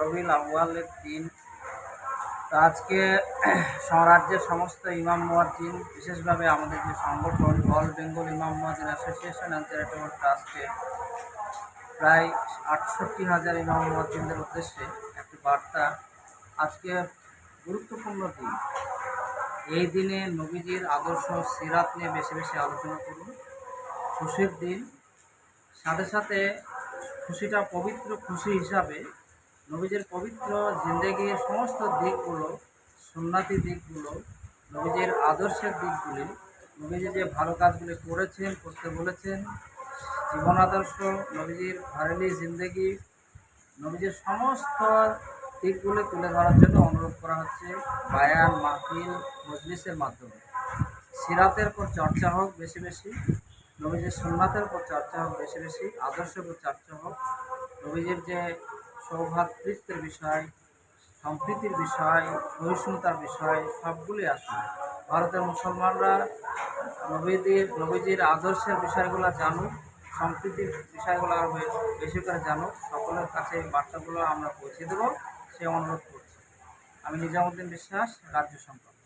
রবিউল আউয়ালের দিন। আজকে রাজ্যের সমস্ত ইমাম মুয়াজ্জিন, বিশেষভাবে আমাদের যে সংগঠন, অল বেঙ্গল ইমাম মুয়াজ্জিন অ্যাসোসিয়েশন অ্যান্ড চ্যারিটেবল ট্রাস্টে প্রায় আটষট্টি হাজার ইমাম মুয়াজ্জিনদের উদ্দেশ্যে একটি বার্তা। আজকে গুরুত্বপূর্ণ দিন। এই দিনে নবীজির আদর্শ সিরাত নিয়ে বেশি বেশি আলোচনা করুন। খুশির দিন। সাথে সাথে খুশিটা পবিত্র খুশি হিসাবে নবীজের পবিত্র জিন্দেগির সমস্ত দিকগুলো, সুন্নাতি দিকগুলো, নবীজের আদর্শের দিকগুলি, নবীজি যে ভালো কাজগুলি করেছেন, করতে বলেছেন, জীবন আদর্শ, নবীজির ঘরেলি জিন্দেগি, নবীজির সমস্ত দিকগুলি তুলে ধরার জন্য অনুরোধ করা হচ্ছে বায়ান, মাহফিল, মজলিসের মাধ্যমে। সিরাতের পর চর্চা হোক বেশি বেশি, নবীজির সুন্নাতের উপর চর্চা হোক বেশি বেশি, আদর্শের পর চর্চা হোক, নবীজির যে সৌভাতৃত্বের বিষয়, সম্প্রীতির বিষয়, সহিষ্ণুতার বিষয় সবগুলি আছে। ভারতের মুসলমানরা নবীদের, নবীজির আদর্শের বিষয়গুলো জানুক, সম্প্রীতির বিষয়গুলো আরও বেশি করে জানুক, সকলের কাছে বার্তাগুলো আমরা পৌঁছে দেবো। সে অনুরোধ করছি। আমি নিজামুদ্দিন বিশ্বাস, রাজ্য সম্পাদক।